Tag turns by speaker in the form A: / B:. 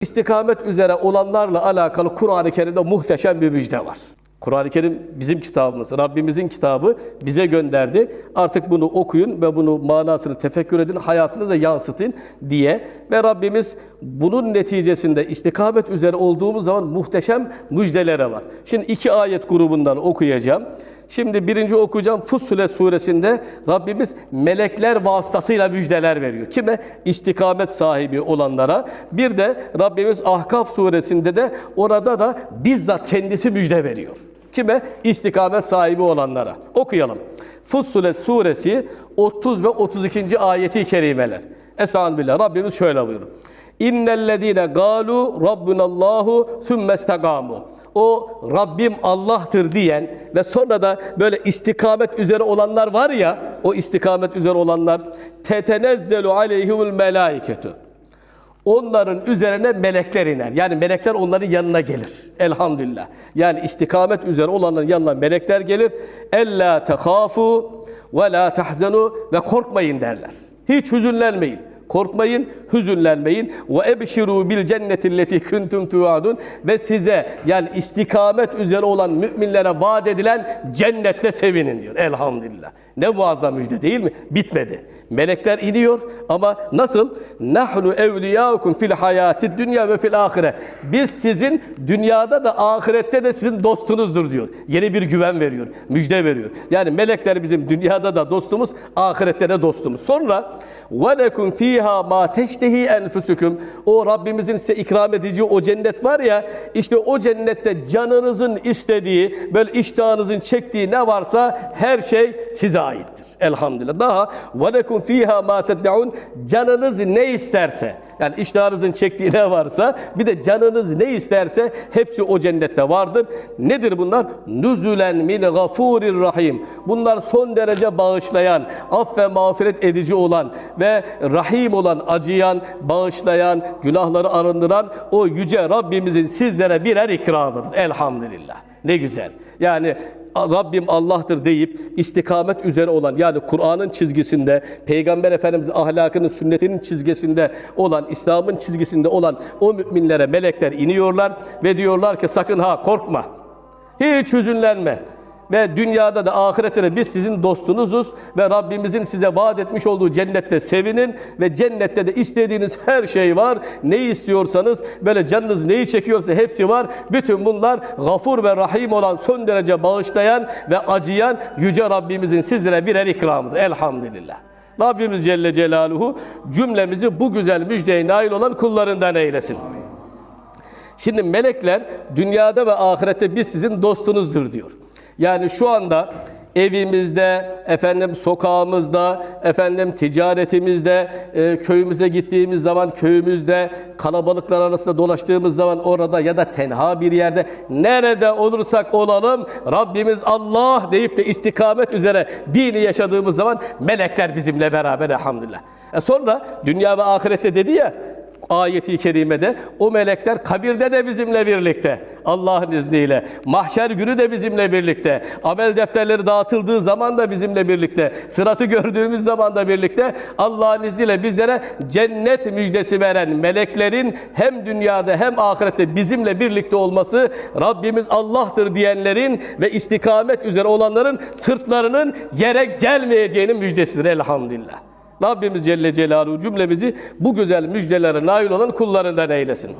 A: İstikamet üzere olanlarla alakalı Kur'an-ı Kerim'de muhteşem bir müjde var. Kur'an-ı Kerim bizim kitabımız, Rabbimizin kitabı bize gönderdi. Artık bunu okuyun ve bunu manasını tefekkür edin, hayatınıza yansıtın diye. Ve Rabbimiz bunun neticesinde istikamet üzere olduğumuz zaman muhteşem müjdelere var. Şimdi iki ayet grubundan okuyacağım. Şimdi birinci okuyacağım Fussilet suresinde Rabbimiz melekler vasıtasıyla müjdeler veriyor. Kime? İstikamet sahibi olanlara. Bir de Rabbimiz Ahkaf suresinde de orada da bizzat kendisi müjde veriyor. Kime? İstikamet sahibi olanlara. Okuyalım. Fussilet suresi 30 ve 32. ayeti kerimeler. Esanbillah. Rabbimiz şöyle buyurur. İnnellezine galu rabbunallahu sümmestagamu o Rabbim Allah'tır diyen ve sonra da böyle istikamet üzere olanlar var ya, o istikamet üzere olanlar tetenezzelu aleyhimul melaiketu. Onların üzerine melekler iner. Yani melekler onların yanına gelir. Elhamdülillah. Yani istikamet üzere olanların yanına melekler gelir. Ella tehafu ve la tahzenu ve korkmayın derler. Hiç hüzünlenmeyin. Korkmayın, hüzünlenmeyin. Ve ebşiru bil cennetilleti kuntum tuadun ve size yani istikamet üzere olan müminlere vaat edilen cennette sevinin diyor. Elhamdülillah. Ne muazzam müjde değil mi? Bitmedi. Melekler iniyor ama nasıl? Nahnu evliyaukum fil hayati dünya ve fil ahire. Biz sizin dünyada da ahirette de sizin dostunuzdur diyor. Yeni bir güven veriyor, müjde veriyor. Yani melekler bizim dünyada da dostumuz, ahirette de dostumuz. Sonra ve lekum fiha ma teştehi enfusukum. O Rabbimizin size ikram edeceği o cennet var ya, işte o cennette canınızın istediği, böyle iştahınızın çektiği ne varsa her şey size aittir. Elhamdülillah. Daha ve lekum fiha ma ted'un. Canınız ne isterse, yani iştahınızın çektiği ne varsa, bir de canınız ne isterse hepsi o cennette vardır. Nedir bunlar? Nüzülen min gafurir rahim. Bunlar son derece bağışlayan, aff ve mağfiret edici olan ve rahim olan, acıyan, bağışlayan, günahları arındıran o yüce Rabbimizin sizlere birer ikramıdır. Elhamdülillah. Ne güzel. Yani Rabbim Allah'tır deyip istikamet üzere olan yani Kur'an'ın çizgisinde, Peygamber Efendimiz'in ahlakının, sünnetinin çizgisinde olan, İslam'ın çizgisinde olan o müminlere melekler iniyorlar ve diyorlar ki sakın ha korkma. Hiç hüzünlenme. Ve dünyada da ahirette de biz sizin dostunuzuz ve Rabbimizin size vaat etmiş olduğu cennette sevinin ve cennette de istediğiniz her şey var. Neyi istiyorsanız böyle canınız neyi çekiyorsa hepsi var. Bütün bunlar gafur ve rahim olan son derece bağışlayan ve acıyan yüce Rabbimizin sizlere birer ikramıdır. Elhamdülillah. Rabbimiz Celle Celaluhu cümlemizi bu güzel müjdeye nail olan kullarından eylesin. Şimdi melekler dünyada ve ahirette biz sizin dostunuzdur diyor. Yani şu anda evimizde, efendim sokağımızda, efendim ticaretimizde, e, köyümüze gittiğimiz zaman köyümüzde, kalabalıklar arasında dolaştığımız zaman orada ya da tenha bir yerde nerede olursak olalım Rabbimiz Allah deyip de istikamet üzere dini yaşadığımız zaman melekler bizimle beraber elhamdülillah. E sonra dünya ve ahirette dedi ya ayeti kerimede o melekler kabirde de bizimle birlikte Allah'ın izniyle. Mahşer günü de bizimle birlikte. Amel defterleri dağıtıldığı zaman da bizimle birlikte. Sıratı gördüğümüz zaman da birlikte Allah'ın izniyle bizlere cennet müjdesi veren meleklerin hem dünyada hem ahirette bizimle birlikte olması Rabbimiz Allah'tır diyenlerin ve istikamet üzere olanların sırtlarının yere gelmeyeceğinin müjdesidir elhamdülillah. Rabbimiz Celle Celaluhu cümlemizi bu güzel müjdelere nail olan kullarından eylesin.